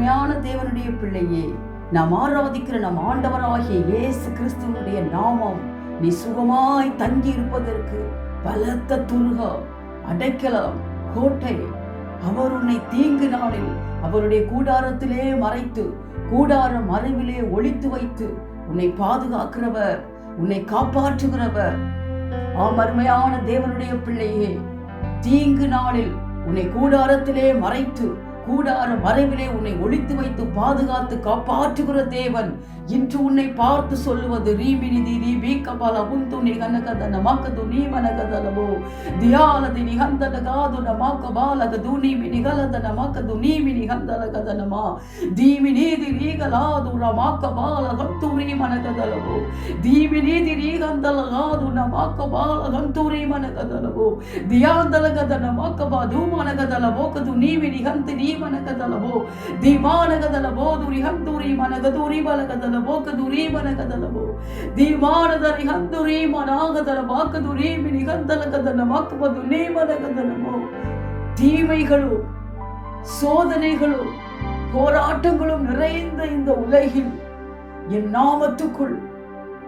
அருமையான தேவனுடைய பிள்ளையே நாம் ஆராதிக்கிற நம் ஆண்டவராகிய இயேசு கிறிஸ்துவனுடைய நாமம் நீ சுகமாய் தங்கி இருப்பதற்கு பலத்த துருகம் அடைக்கலம் கோட்டை. அவர் உன்னை தீங்கு நாளில் அவருடைய கூடாரத்திலே மறைத்து கூடார மறைவிலே ஒழித்து வைத்து உன்னை பாதுகாக்கிறவர் உன்னை காப்பாற்றுகிறவர். ஆம் அருமையான தேவனுடைய பிள்ளையே தீங்கு நாளில் உன்னை கூடாரத்திலே மறைத்து கூடார மறைவிலே உன்னை ஒழித்து வைத்து பாதுகாத்து காப்பாற்றுகிற தேவன். இன்று உன்னை பார்த்து சொல்லுவது ரீமினிதி ரீ வீக்கபால உந்து நிகனகதன மகது நீமனகதலவோ தியாலதி நிகந்தன காது நமாக்க பாலக தூணிமி நிகலதன மகது நீமி நிகந்தலகதனமா தீமி நீதி ரீகலாது ரமாக்க பால கந்து ரீமனகதலவோ தீமி நீதி ரீகந்தல காது நமாக்க பால கந்து ரீமனகதலவோ தியாந்தலகதன மாக்க பா தூமனகதலவோ கது நீமி நிகந்து நீமனகதலவோ தீமானகதலவோ துரிகந்தூரி மனகதூரி பலகதலவோ ಬಲಗದಲ ಬೋಕದು ರೀ ಮನಗದಲಬೋ ದಿಮಾನದ ರಿಹಂತುರಿ ಮನಾಗದಲ ಬಾಕದು ರೀಮಿ ನಿಗಂದಲಗದ ನಮಕಬದು ನೀ ಮನಗದಲಬೋ தீமைகளும் சோதனைகளும் போராட்டங்களும் நிறைந்த இந்த உலகில் என் நாமத்துக்குள்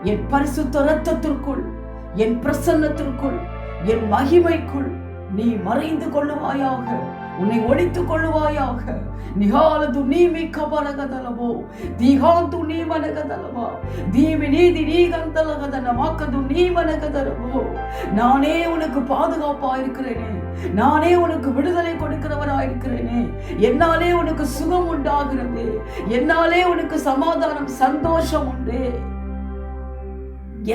என் பரிசுத்த ரத்தத்திற்குள் என் பிரசன்னத்திற்குள் என் மகிமைக்குள் நீ மறைந்து கொள்ளுவாயாக உன்னை ஒழித்துக் கொள்ளுவாயாக. நிகாலது நீமி கபலகதலவோ தீகாந்து நீ மனகதலவா தீமி நீதி நீ கந்தலகதன மாக்கது நீ மனகதலவோ நானே உனக்கு பாதுகாப்பா இருக்கிறேனே நானே உனக்கு விடுதலை கொடுக்கிறவரா இருக்கிறேனே என்னாலே உனக்கு சுகம் உண்டாகிறது. என்னாலே உனக்கு சமாதானம் சந்தோஷம் உண்டு.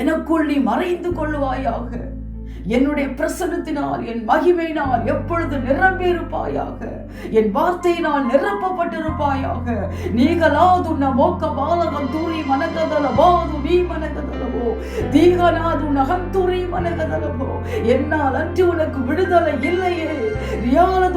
எனக்குள் நீ மறைந்து கொள்ளுவாயாக. என்னுடைய பிரசனத்தினால் என் மகிமையினால் எப்பொழுது நிரம்பியிருப்பாயாக? என் வார்த்தையினால் நிரப்பப்பட்டிருப்பாயாக? நீகலாது மோக்க பாலகம் தூரி மனகதலபாது நீ மனகதலவோ? தீகனாது நகந்தூரி மனகதலவோ? என்னால் அன்று உனக்கு விடுதலை இல்லையே. ரியாலது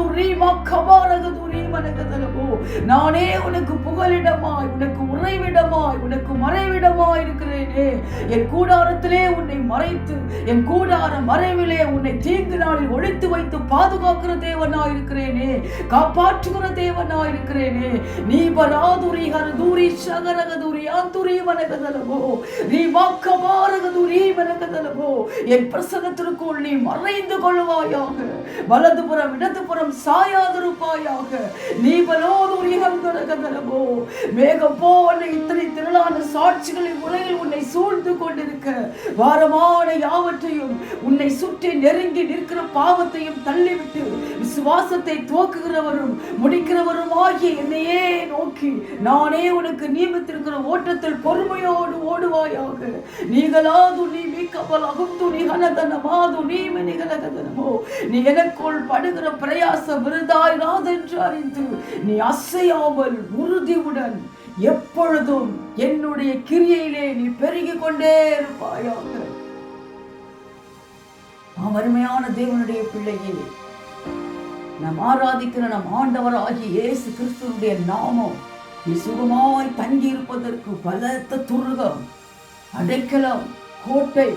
நானே உனக்கு புகலிடமாய் உனக்கு உறைவிடமாய் உனக்கு மறைவிடமாய் இருக்கிறேனே. என் கூடாரத்திலே உன்னை மறைத்து என் கூடார மறைவிலே உன்னை தீங்கு நாளில் ஒழித்து வைத்து பாதுகாக்கிற தேவனா இருக்கிறேனே. காப்பாற்றுகிற தேவனா இருக்கிறேனே. நீ பராதுரி ஹரதூரி சகரகதூரி ஆந்துரி வனகதலவோ நீ வாக்கமாரகதூரி வனகதலவோ என் பிரசனத்திற்குள் நீ மறைந்து கொள்வாயாக. வலதுபுறம் இடதுபுறம் சாயாதிருப்பாயாக நீ பலோதுரி ஹந்தரகதலவோ மேகம் போல இத்தனை திரளான சாட்சிகளை உலகில் உன்னை சூழ்ந்து கொண்டிருக்க வாரமான யாவற்றையும் உன்னை சுற்றி நெருங்கி நிற்கிற பாவத்தையும் தள்ளிவிட்டு விசுவாசத்தை துவக்குகிறவரும் முடிக்கிறவரும் ஆகிய என்னையே நோக்கி நானே உனக்கு நியமித்திருக்கிற ஓட்டத்தில் பொறுமையோடு ஓடுவாயாக. நீங்களாது நீ மீக்கப்பல் அகுந்து நீ கனதன மாது நீ நீ எனக்குள் படுகிற பிரயாசம் விருதாயிராதென்று அறிந்து நீ அசையாமல் உறுதியுடன் எப்பொழுதும் என்னுடைய கிரியையிலே நீ பெருகிக் கொண்டே இருப்பாயாக. நாம் அருமையான தேவனுடைய பிள்ளையே நாம் ஆராதிக்கிற நம் ஆண்டவர் ஆகிய இயேசு கிறிஸ்துவனுடைய நாமம் நீ சுகமாய் தங்கி இருப்பதற்கு பலத்த துருகம் அடைக்கலம் கோட்டை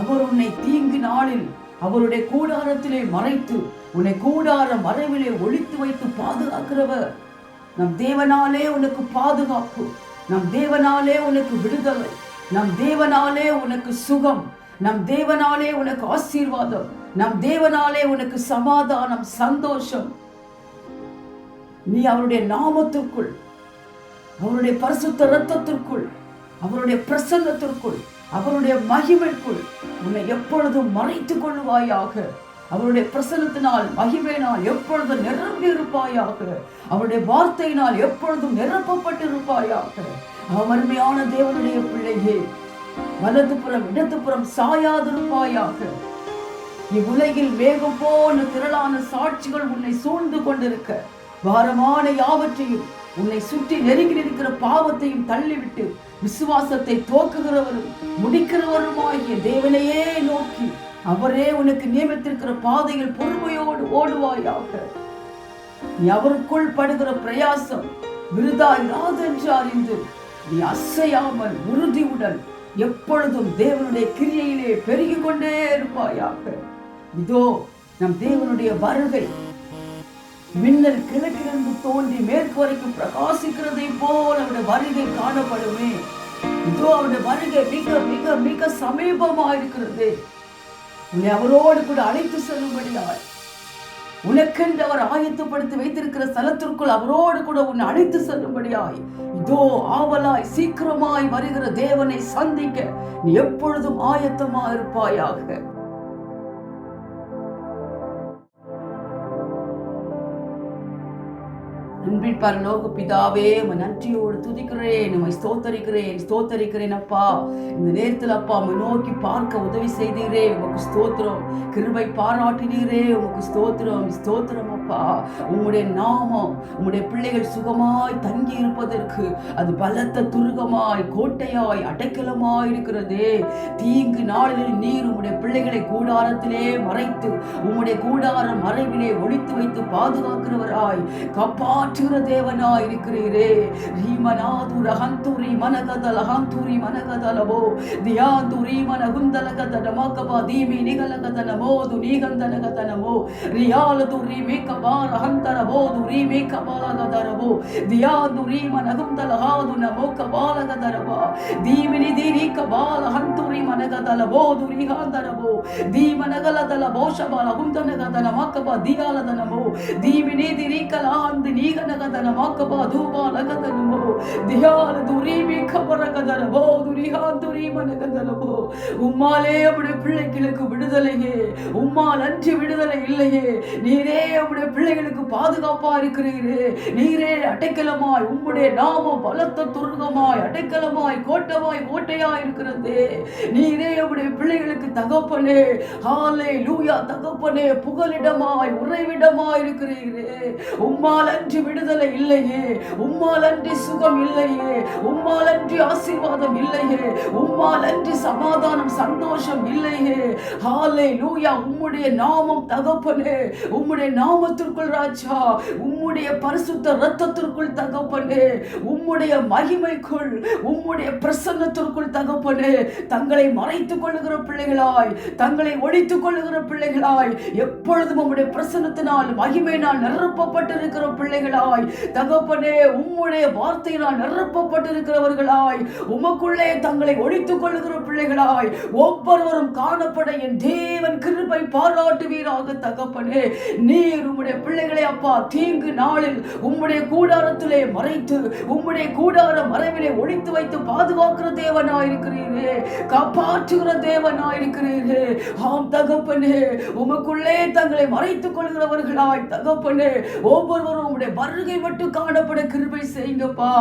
அவர் உன்னை தீங்கு நாளில் அவருடைய கூடாரத்திலே மறைத்து உன்னை கூடார மறைவிலே ஒழித்து வைத்து பாதுகாக்கிறவர். நம் தேவனாலே உனக்கு பாதுகாப்பு. நம் தேவனாலே உனக்கு விடுதலை. நம் தேவனாலே உனக்கு சுகம். நம் தேவனாலே உனக்கு ஆசீர்வாதம். நம் தேவனாலே உனக்கு சமாதானம் சந்தோஷம். நீ அவருடைய நாமத்திற்குள் அவருடைய பரிசுத்த ரத்தத்திற்குள் அவருடைய பிரசன்னத்திற்குள் அவருடைய மகிமைக்குள் உன்னை எப்பொழுதும் மறைத்துக் கொள்வாயாக அவருடைய பிரசன்னத்தினால் மகிமையினால் எப்பொழுதும் நிரம்பி இருப்பாயாக அவருடைய வார்த்தையினால் எப்பொழுதும் நிரப்பப்பட்டிருப்பாயாக. அவர்மையான தேவனுடைய பிள்ளையே வலதுபுறம் இடதுபுறம் சாயாதிருப்பாயாக. இவ்வுலகில் வேகம் போன திரளான சாட்சிகள் உன்னை சூழ்ந்து கொண்டிருக்க. வாரமான யாவற்றையும் உன்னை சுற்றி நெருங்கி இருக்கிற பாவத்தையும் தள்ளிவிட்டு விசுவாசத்தை துவக்குகிறவரும் முடிக்கிறவருமாகிய தேவனையே நோக்கி அவரே உனக்கு நியமித்திருக்கிற பாதையில் பொறுமையோடு ஓடுவாயாக. நீ அவருக்குள் படுகிற பிரயாசம் விருதாயிராது என்று அறிந்து நீ அசையாமல் உறுதியுடன் எப்பொழுதும் தேவனுடைய கிரியையிலே பெருகி கொண்டே இருப்பாயாக. இதோ நம் தேவனுடைய வருகை. மின்னல் கிழக்கிலிருந்து தோன்றி மேற்கு வரைக்கும் பிரகாசிக்கிறதை போல் அவருடைய வருகை காணப்படுமே. இதோ அவருடைய வருகை மிக மிக மிக சமீபமா இருக்கிறது உன்னை அவரோடு கூட அழைத்து செல்லும்படியாய். உனக்கென்று அவர் ஆயத்தப்படுத்தி வைத்திருக்கிற ஸ்தலத்திற்குள் அவரோடு கூட உன்னை அழைத்து செல்லும்படியாய். இதோ ஆவலாய் சீக்கிரமாய் வருகிற தேவனை சந்திக்க நீ எப்பொழுதும் ஆயத்தமா இருப்பாயாக. அன்பின் பரலோக பிதாவே உன் நன்றியோடு துதிக்கிறேன் உமை ஸ்தோத்தரிக்கிறேன் ஸ்தோத்தரிக்கிறேன் அப்பா. இந்த நேரத்தில் அப்பா உம்மை நோக்கி பார்க்க உதவி செய்தீரே. உமக்கு ஸ்தோத்திரம். கிருபை பாராட்டினீரே உமக்கு ஸ்தோத்திரம். ஸ்தோத்திரம் அப்பா. உங்களுடைய நாமம் உங்களுடைய பிள்ளைகள் சுகமாய் தங்கி இருப்பதற்கு அது பலத்த துருகமாய் கோட்டையாய் அடைக்கலமாய் இருக்கிறதே. தீங்கு நாளில் நீர் உங்களுடைய பிள்ளைகளை கூடாரத்திலே மறைத்து உம்முடைய கூடார மறைவிலே ஒழித்து வைத்து பாதுகாக்கிறவராய் காப்பாற்றுகிற தேவனாய் இருக்கிறீரே. ரீமநாது ஹந்துரி மனகதல் அகந்தூரி மனகதலவோ தியாந்துரி ರಿಮಿ ನಿಗಲಕತನಬೋದು ನೀಗಂತನಗತನವೋ ರಿಯಾಲದು ರೀಮಿ ಕಬಾರ ಹಂತರಬೋದು ರೀಮಿ ಕಬಾಲಗದರವೋ ದಿಯಾದು ರೀಮ ನಗುಂತಲಹಾದು ನಮೋ ಕಬಾಲಗದರವ ದೀಮಿನಿ ದೀನಿ ಕಬಾಲ ಹಂತು ರೀಮನಗದಲಬೋದು ರಿಹಾಂತರವೋ ದೀಮನಗಲದಲವೋ ಶಬಾಲ ಹುಂತನಗದನ ಮಕ್ಕಬ ದಿಯಾಲದನವೋ ದೀಮಿನಿ ದಿರಿ ಕಲಹಂದಿ ನೀಗನಗದನ ಮಕ್ಕಬ ಧೂಬಾಲಗದನವೋ ದಿಯಾಲದು மனதரபோ துரியாந்துரி மனகதரபோ உம்மாலே அப்படி பிள்ளைகளுக்கு விடுதலையே. உம்மால் அன்று விடுதலை இல்லையே. நீரே அப்படி பிள்ளைகளுக்கு பாதுகாப்பா இருக்கிறீரே. நீரே அடைக்கலமாய் உம்முடைய நாமம் பலத்த துருங்கமாய் அடைக்கலமாய் கோட்டமாய் கோட்டையா இருக்கிறது. நீரே அப்படி பிள்ளைகளுக்கு தகப்பனே. ஹாலே லூயா தகப்பனே புகலிடமாய் உறைவிடமாய் இருக்கிறீரே. உம்மால் அன்று விடுதலை இல்லையே. உம்மால் அன்று சுகம் இல்லையே. உம்மால் அன்று ஆசீர் ஆசீர்வாதம் இல்லையே. உம்மால் அன்றி சமாதானம் சந்தோஷம் இல்லையே. ஹாலே லூயா உம்முடைய நாமம் தகப்பனே. உம்முடைய நாமத்திற்குள் ராஜா உம்முடைய பரிசுத்த ரத்தத்திற்குள் தகப்பனே உம்முடைய மகிமைக்குள் உம்முடைய பிரசன்னத்திற்குள் தகப்பனே தங்களை மறைத்துக் கொள்ளுகிற பிள்ளைகளாய் தங்களை ஒழித்துக் கொள்ளுகிற பிள்ளைகளாய் எப்பொழுதும் உம்முடைய பிரசன்னத்தினால் மகிமையினால் நிரப்பப்பட்டிருக்கிற பிள்ளைகளாய் தகப்பனே உம்முடைய வார்த்தையினால் நிரப்பப்பட்டிருக்கிறவர்களாய் உமக்குள்ளே தங்களை ஒழித்துக் கொள்ளுகிற பிள்ளைகளாய் ஒவ்வொருவரும் காணப்பட என் தேவன் கிருபை பாராட்டுவீராக தகப்பனே. நீர் உம்முடைய பிள்ளைகளை அப்பா தீங்கு நாளில் உம்முடைய கூடாரத்திலே மறைத்து உம்முடைய கூடார மறைவிலே ஒழித்து வைத்து பாதுகாக்கிற தேவனாயிருக்கிறீரே. காப்பாற்றுகிற தேவனாயிருக்கிறீரே. ஆம் தகப்பனே உமக்குள்ளே தங்களை மறைத்துக் கொள்கிறவர்களாய் தகப்பனே. ஒவ்வொருவரும் உம்முடைய வருகை மட்டும் காணப்பட கிருபை செய்யுங்கப்பா.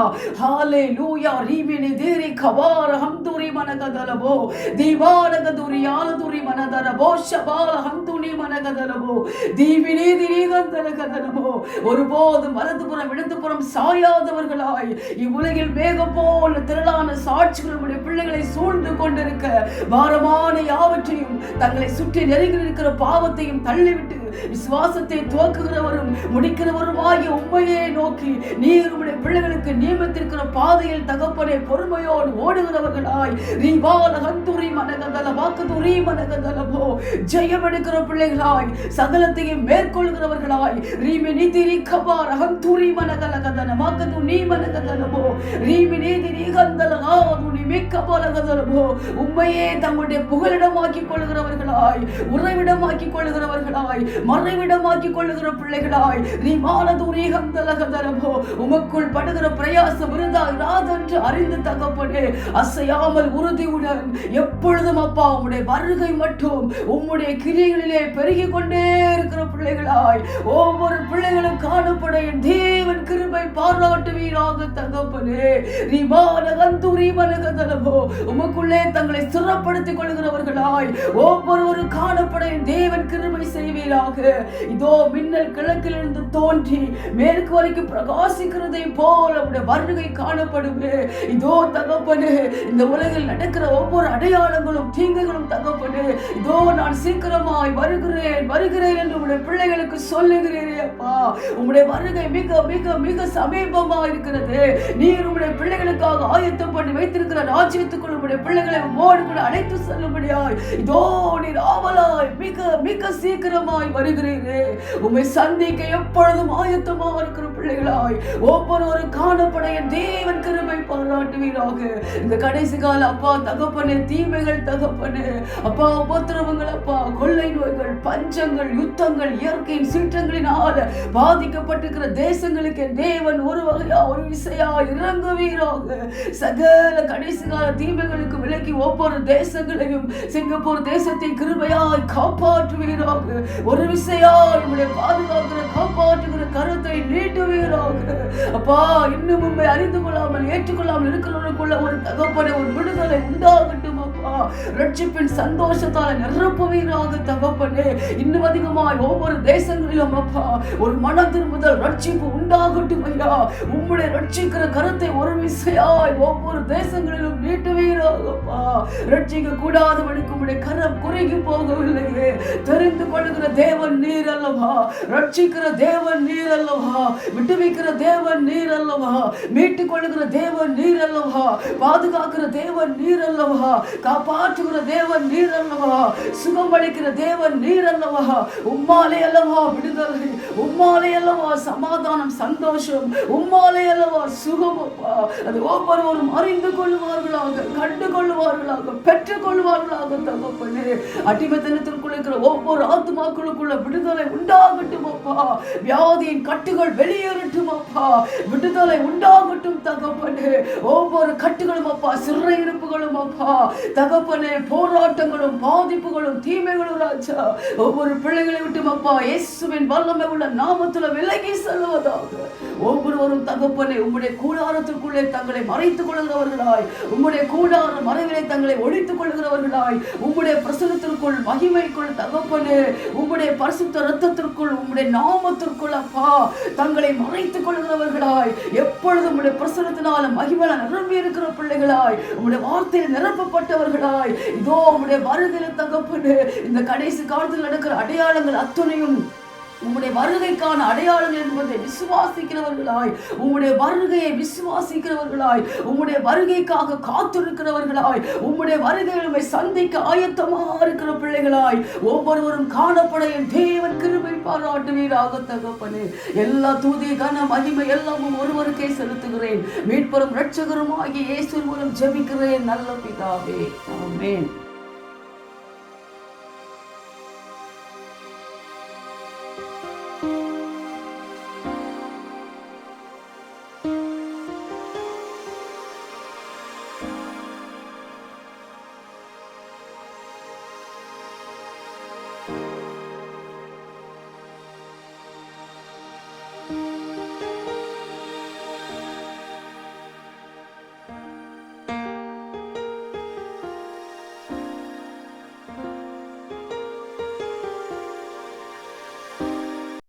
ஹாலே லூயா ரீமினி தேரி கபார ஹம்துரி மனகதலபோ. தீபானகதுரி ஆலதுரி மனதரபோ. ஷபால ஹம்துனி மனகதலபோ. தீவினி திரிகந்தன திரீகந்தலகதலபோ ஒரு ஒருபோதும் வலதுபுறம் இடதுபுறம் சாயாதவர்களாய். இவ்வுலகில் வேக போல திரளான சாட்சிகள் நம்முடைய பிள்ளைகளை சூழ்ந்து கொண்டிருக்க பாரமான யாவற்றையும் தங்களை சுற்றி நெருங்கி இருக்கிற பாவத்தையும் தள்ளிவிட்டு விசுவாசத்தை துவக்குகிறவரும் முடிக்கிறவருமாகிய உண்மையே நோக்கி நீர் உம்முடைய பிள்ளைகளுக்கு நியமித்திருக்கிற பாதையில் தகப்பனே பொறுமையோடு ஓடுகிறவர்களாய். ரீபால ஹந்துரி மனகதல வாக்குதுரி மனகதலமோ ஜெயம் எடுக்கிற பிள்ளைகளாய் சகலத்தையும் மேற்கொள்கிறவர்களாய். ரீமி நீதிரி கபார மனகல மனகலகதன வாக்குது நீ மனகதலமோ ரீமி நீதிரி கந்தலகாது நீ மிக்கபலகதலமோ உண்மையே தங்களுடைய புகலிடமாக்கிக் கொள்கிறவர்களாய் உறவிடமாக்கிக் கொள்கிறவர்களாய். மறைவிடமாக்கிக் கொள்ளுகிற பிள்ளைகளாய் நீ மானதூரி கந்தலகதரமோ உமக்குள் படுகிற பிரயாசம் இருந்தால் இராதென்று அறிந்து தகப்பனே அசையாமல் உறுதியுடன் எப்பொழுதும் அப்பா உம்முடைய வருகை மட்டும் உம்முடைய கிரிகளிலே பெருகி கொண்டே இருக்கிற பிள்ளைகளாய் ஒவ்வொரு பிள்ளைகளும் காணப்பட என் தேவன் கிருபை பாராட்டுவீராக தகப்பனே. நீ கந்துரி மனகதலமோ உமக்குள்ளே தங்களை சிறப்படுத்திக் கொள்கிறவர்களாய் ஒவ்வொருவரும் காணப்பட என் தேவன் கிருபை செய்வீராக இதோ மின்னல் கிழக்கிலிருந்து தோன்றி மேற்கு வரைக்கும் பிரகாசிக்கிறதை போல் உடைய வருகை காணப்படுமே. இதோ தகப்பனு இந்த உலகில் நடக்கிற ஒவ்வொரு அடையாளங்களும் தீங்குகளும் தகப்பனு இதோ நான் சீக்கிரமாய் வருகிறேன் வருகிறேன் என்று உடைய பிள்ளைகளுக்கு சொல்லுகிறேன் அப்பா. உங்களுடைய வருகை மிக மிக மிக சமீபமா இருக்கிறது. நீர் உங்களுடைய பிள்ளைகளுக்காக ஆயத்தம் பண்ணி வைத்திருக்கிற ராஜ்யத்துக்குள் உங்களுடைய பிள்ளைகளை உம்மோடு கூட அழைத்து செல்லும்படியாய். இதோ நீர் ஆவலாய் மிக மிக சீக்கிரமாய் வருகிறீரே. உம்மை சந்திக்க எப்பொழுதும் ஆயத்தமாக இருக்கிற பிள்ளைகளாய் ஒவ்வொருவரும் காணப்பட என் தேவன் கிருபை பாராட்டுவீராக. இந்த கடைசி கால அப்பா தகப்பனு தீமைகள் தகப்பனு. அப்பா உபத்திரவங்கள் அப்பா கொள்ளை நோய்கள் பஞ்சங்கள் யுத்தங்கள் இயற்கையின் சீற்றங்களினால் பாதிக்கப்பட்டிருக்கிற தேசங்களுக்கு தேவன் ஒரு வகையா ஒரு விசையா இறங்குவீராக. சகல கடைசி கால தீமைகளுக்கு விலக்கி ஒவ்வொரு தேசங்களையும் சிங்கப்பூர் தேசத்தை கிருபையாய் காப்பாற்றுவீராக. ஒரு விசையா உங்களுடைய பாதுகாக்கிற காப்பாற்றுகிற கருத்தை நீட்டுவீராக. அப்பா இன்னும் உண்மை அறிந்து கொள்ளாமல் ஏற்றுக்கொள்ளாமல் இருக்கிறவர்களுக்குள்ள ஒரு தகப்பனை ஒரு விடுதலை உண்டாகட்டும். ரட்சிப்பின் சந்தோஷத்தால நிரப்புவீராக தகப்பனே. இன்னும் அதிகமாய் ஒவ்வொரு தேசங்களிலும் அப்பா ஒரு மன திரும்புதல் ரட்சிப்பு உண்டாகட்டும் ஐயா. உம்முடைய ரட்சிக்கிற கருத்தை ஒரு விசையாய் ஒவ்வொரு தேசங்களிலும் நீட்டுவீராகப்பா ரட்சிக்க கூடாதவனுக்கு உம்முடைய கரம் குறைகி போகவில்லையே. தெரிந்து கொள்ளுகிற தேவன் நீர் அல்லவா? ரட்சிக்கிற தேவன் நீர் அல்லவா? விட்டுவிக்கிற தேவன் நீர் அல்லவா? மீட்டுக் கொள்ளுகிற தேவன் நீர் அல்லவா? பாதுகாக்கிற தேவன் நீர் அல்லவா? காப்ப காப்பாற்றுகிற தேவன் நீர் அல்லவா சுகமளிக்கிற தேவன் நீர் அல்லவா உம்மாலே அல்லவா விடுதலை? உம்மாலே அல்லவா சமாதானம் சந்தோஷம்? உம்மாலே அல்லவா சுகம் அது ஒவ்வொருவரும் அறிந்து கொள்வார்களாக கண்டு கொள்வார்களாக பெற்றுக் கொள்வார்களாக தகப்பனே. அடிமைத்தனத்திற்குள் இருக்கிற ஒவ்வொரு ஆத்மாக்களுக்குள்ள விடுதலை உண்டாகட்டும் அப்பா. வியாதியின் கட்டுகள் வெளியேறட்டும் அப்பா. விடுதலை உண்டாகட்டும் தகப்பனே. ஒவ்வொரு கட்டுகளும் அப்பா சிறையிருப்புகளும் அப்பா. தகப்பனே போராட்டங்களும் பாதிப்புகளும் தீமைகளும் ராஜா. ஒவ்வொரு பிள்ளைகளை விட்டு அப்பா இயேசுவின் வல்லமை உள்ள நாமத்துல விலகி செல்வதாக ஒவ்வொருவரும் தகப்பனே உம்முடைய கூடாரத்திற்குள்ளே தங்களை மறைத்துக் கொள்கிறவர்களாய். உம்முடைய கூடார மறைவிலை தங்களை ஒழித்துக் கொள்கிறவர்களாய். உம்முடைய பிரசனத்திற்குள் மகிமைக்குள் தகப்பனே உம்முடைய பரிசுத்த ரத்தத்திற்குள் உம்முடைய நாமத்திற்குள் அப்பா தங்களை மறைத்துக் கொள்கிறவர்களாய். எப்பொழுதும் உம்முடைய பிரசனத்தினால மகிமல நிரம்பி இருக்கிற பிள்ளைகளாய் உம்முடைய வார்த்தையில் நிரப்பப்பட்டவர்களாய். இதோ உடைய வருகிற தகப்பனே இந்த கடைசி காலத்தில் நடக்கிற அடையாளங்கள் அத்தனையும் உம்முடைய வருகைக்கான அடையாளங்கள் என்பதை விசுவாசிக்கிறவர்களாய் உம்முடைய வருகையை விசுவாசிக்கிறவர்களாய் உம்முடைய வருகைக்காக காத்திருக்கிறவர்களாய் உம்முடைய வருகைகளை சந்திக்க ஆயத்தமாக இருக்கிற பிள்ளைகளாய் ஒவ்வொருவரும் காணப்பட என் தேவன் கிருபை பாராட்டுவீராக தகப்பனே. எல்லா தூதி கன மகிமை எல்லாமும் ஒருவருக்கே செலுத்துகிறேன். மீட்பரும் இரட்சகரும் ஆகிய இயேசு மூலம் ஜெபிக்கிறேன் நல்ல பிதாவே. ஆமென்.